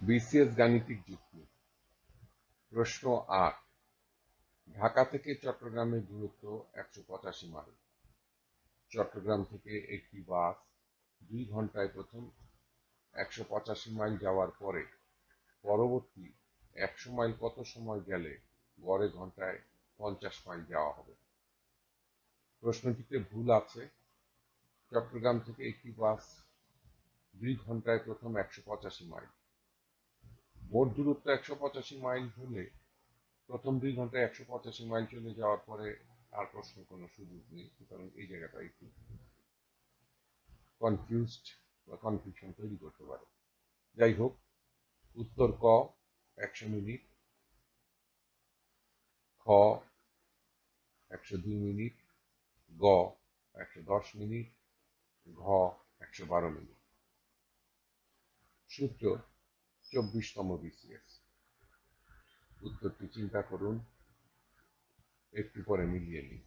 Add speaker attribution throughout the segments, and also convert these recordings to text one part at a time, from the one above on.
Speaker 1: BCS গাণিতিক যুক্তি। প্রশ্ন আট। ঢাকা থেকে চট্টগ্রামের দূরত্ব একশো পঁচাশি মাইল। চট্টগ্রাম থেকে একটি বাস দুই ঘন্টায় প্রথম একশো পঁচাশি মাইল যাওয়ার পরে পরবর্তী একশো মাইল কত সময় গেলে গড়ে ঘন্টায় পঞ্চাশ মাইল যাওয়া হবে? প্রশ্নটিতে ভুল আছে। চট্টগ্রাম থেকে একটি বাস দুই ঘন্টায় প্রথম একশো পঁচাশি মাইল। মোট দূরত্ব একশো পঁচাশি মাইল হলে প্রথম দুই ঘন্টায় একশো পঁচাশি মাইল চলে যাওয়ার পরে আর প্রশ্ন কোনো সুযোগ নেই, সুতরাং এই জায়গাটা একটু কনফিউজড বা কনফিউশন তৈরি করতে পারে। যাই হোক, উত্তর ক, একশো মিনিট। খ, একশো দুই মিনিট। গ, একশো দশ মিনিট। ঘ, একশো বারো মিনিট। সূত্র চব্বিশতম বিসিএস। উত্তরটি চিন্তা করুন, একটু পরে মিলিয়ে নিন।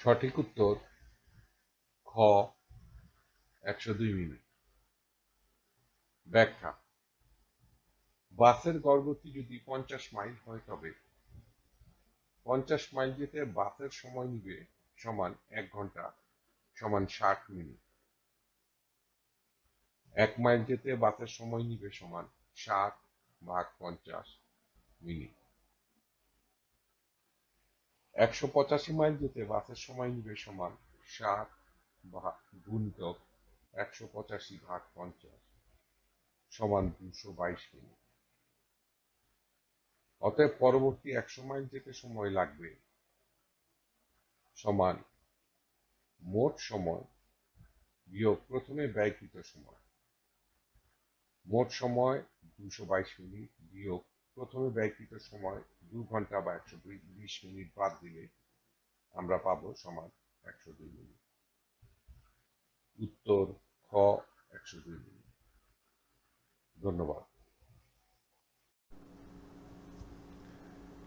Speaker 1: সঠিক উত্তর, খ, একশো দুই মিনিট। ব্যাখ্যা, বাসের গড়গতি যদি পঞ্চাশ মাইল হয় তবে পঞ্চাশ মাইল যেতে বাসের সময় নিবে সমান এক ঘণ্টা সমান ষাট মিনিট। এক মাইল যেতে বাসের সময় নিবে সমান ষাট ভাগ পঞ্চাশ মিনিট। একশো পঁচাশি মাইল যেতে বাসের সময় নিবে সমান ষাট ভাগ গুণিতক একশো পঁচাশি ভাগ পঞ্চাশ সমান দুশো বাইশ মিনিট। অতএব পরবর্তী একশো মাইল যেতে সময় লাগবে। সমান, মোট সময়, বিয়োগ প্রথমে ব্যয়কৃত সময়। মোট সময় দুশো বাইশ মিনিট, বিয়োগ প্রথমে ব্যয়কৃত সময় দু ঘণ্টা বা একশো বিশ মিনিট বাদ দিলে আমরা পাবো সমান একশো দুই মিনিট। উত্তর, খ, একশো দুই মিনিট। ধন্যবাদ।